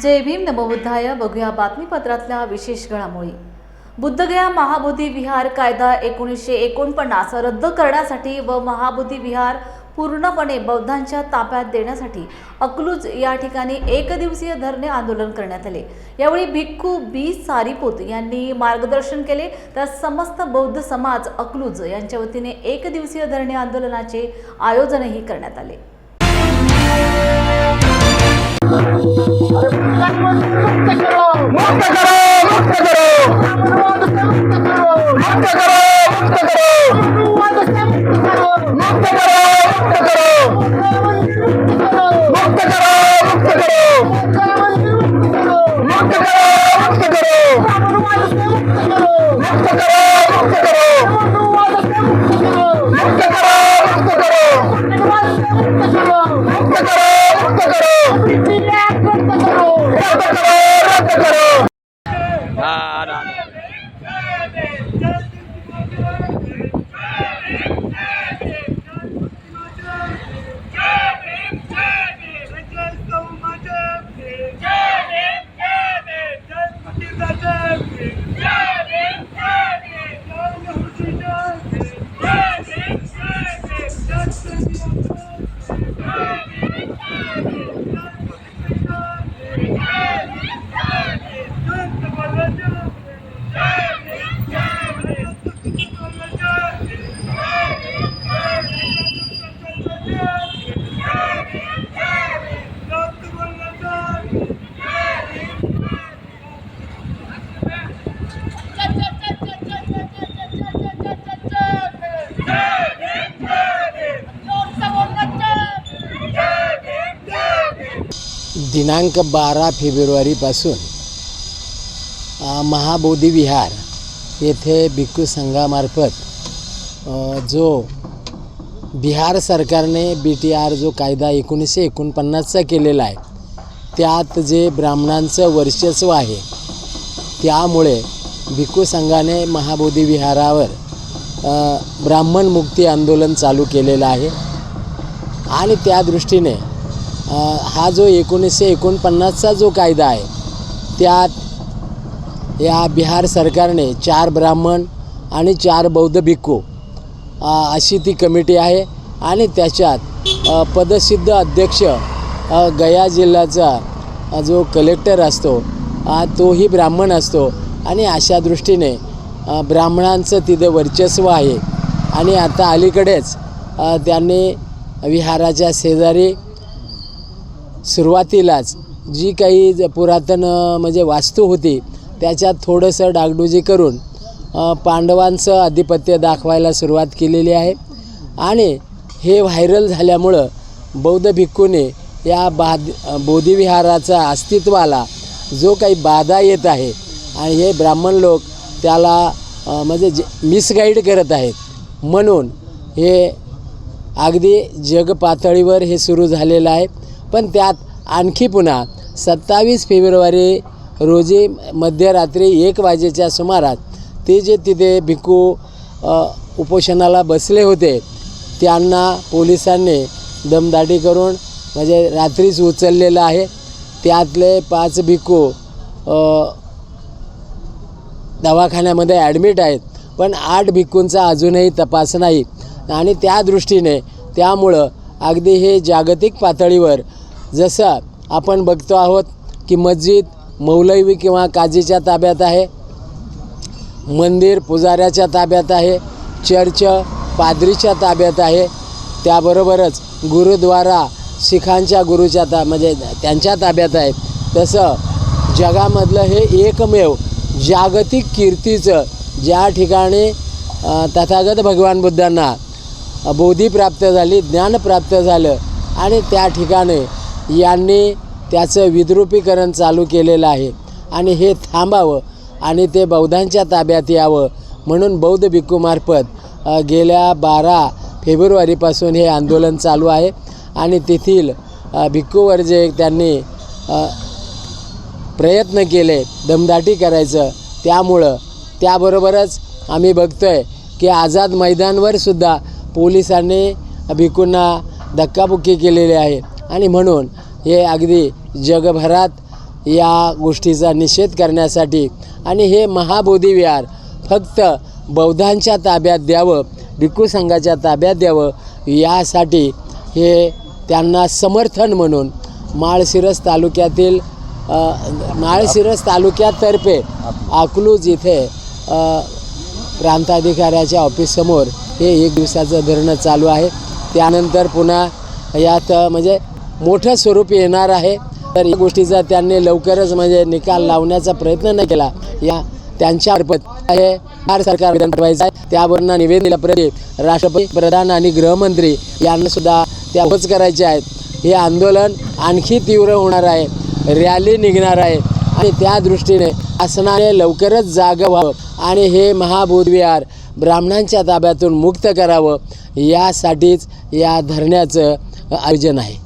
जय भीम नमोबुद्धाय. बघूया बातमीपत्रातल्या विशेष घडामोडी. बुद्धगया महाबोधी विहार कायदा एकोणीसशे एकोणपन्नास रद्द करण्यासाठी व महाबोधी विहार पूर्णपणे बौद्धांच्या ताब्यात देण्यासाठी अकलूज या ठिकाणी एकदिवसीय धरणे आंदोलन करण्यात आले. यावेळी भिक्खू बी. सारीपुत यांनी मार्गदर्शन केले. तर समस्त बौद्ध समाज अकलूज यांच्या वतीने एकदिवसीय धरणे आंदोलनाचे आयोजनही करण्यात आले. 哎呀！Jacob! दिनांक बारा फेब्रुवारीपासून महाबोधी विहार येथे भिक्खू संघामार्फत जो बिहार सरकारने बी टी आर जो कायदा एकोणीसशे एकोणपन्नासचा केलेला आहे त्यात जे ब्राह्मणांचं वर्चस्व आहे त्यामुळे भिक्खू संघाने महाबोधी विहारावर ब्राह्मण मुक्ती आंदोलन चालू केलेलं आहे. आणि त्या दृष्टीने हा जो एकोणीसशे एकोणपन्नासचा जो कायदा आहे त्यात या बिहार सरकारने चार ब्राह्मण आणि चार बौद्ध भिक्खू अशी ती कमिटी आहे. आणि त्याच्यात पदसिद्ध अध्यक्ष गया जिल्ह्याचा जो कलेक्टर असतो तोही ब्राह्मण असतो. आणि अशा दृष्टीने ब्राह्मणांचं तिथं वर्चस्व आहे. आणि आता अलीकडेच त्यांनी विहाराच्या शेजारी सुरुवातीलाच जी काही ज- पुरातन म्हणजे वास्तू होती त्याच्यात थोडंसं डागडुजी करून पांडवांचं आधिपत्य दाखवायला सुरुवात केलेली आहे. आणि हे व्हायरल झाल्यामुळं बौद्ध भिक्खूने या बाद बोधिविहाराचा अस्तित्वाला जो काही बाधा येत आहे आणि हे ब्राह्मण लोक त्याला म्हणजे जे मिसगाईड करत आहेत. म्हणून हे अगदी जगपातळीवर हे सुरू झालेलं आहे. पण त्यात आणखी पुन्हा सत्तावीस फेब्रुवारी रोजी मध्यरात्री एक वाजेच्या सुमारास ते जे तिथे भिकू उपोषणाला बसले होते त्यांना पोलिसांनी दमदाटी करून म्हणजे रात्रीच उचललेलं आहे. त्यातले पाच भिकू दवाखान्यामध्ये ॲडमिट आहेत. पण आठ भिक्खूंचा अजूनही तपास नाही. आणि त्या दृष्टीने त्यामुळं अगदी हे जागतिक पातळीवर जसं आपण बघतो आहोत की मस्जिद मौलवी किंवा काजीच्या ताब्यात आहे मंदिर पुजाऱ्याच्या ताब्यात आहे चर्च पादरीच्या ताब्यात आहे त्याबरोबरच गुरुद्वारा शिखांच्या गुरुच्या ता म्हणजे त्यांच्या ताब्यात आहे तसं जगामधलं हे एकमेव जागतिक कीर्तीचं ज्या ठिकाणी तथागत भगवान बुद्धांना बोधी प्राप्त झाली ज्ञान प्राप्त झालं आणि त्या ठिकाणी यांनी त्याचं विद्रुपीकरण चालू केलेलं आहे. आणि हे थांबावं आणि ते बौद्धांच्या ताब्यात यावं म्हणून बौद्ध भिक्खूमार्फत गेल्या बारा फेब्रुवारीपासून हे आंदोलन चालू आहे. आणि तेथील भिक्खूवर जे त्यांनी प्रयत्न केले दमदाटी करायचं त्यामुळं त्याबरोबरच आम्ही बघतो आहे की आझाद मैदानवर सुद्धा पोलिसांनी भिक्खूंना धक्काबुक्की केलेली आहे. आणि म्हणून हे अगदी जगभरात या गोष्टीचा निषेध करण्यासाठी आणि हे महाबोधी विहार फक्त बौद्धांच्या ताब्यात द्यावं भिक्खू संघाच्या ताब्यात द्यावं यासाठी हे त्यांना समर्थन म्हणून माळशिरस तालुक्यातील माळशिरस तालुक्यातर्फे अकलूज इथे प्रांताधिकाऱ्याच्या ऑफिससमोर हे एक दिवसाचं धरणं चालू आहे. त्यानंतर पुन्हा यात म्हणजे मोठं स्वरूप येणार आहे. तर या गोष्टीचा त्यांनी लवकरच म्हणजे निकाल लावण्याचा प्रयत्न नाही केला. या त्यांच्यामार्फत हे भारत सरकार विधान आहे. त्यावरनं निवेदन दिल्याप्रती राष्ट्रपती प्रधान आणि गृहमंत्री यांना सुद्धा त्या करायचे आहेत. हे आंदोलन आणखी तीव्र होणार आहे. रॅली निघणार आहे. आणि त्या दृष्टीने असणारे लवकरच जागं व्हावं. आणि हे महाबोधविहार ब्राह्मणांच्या ताब्यातून मुक्त करावं यासाठीच या धरण्याचं आयोजन आहे.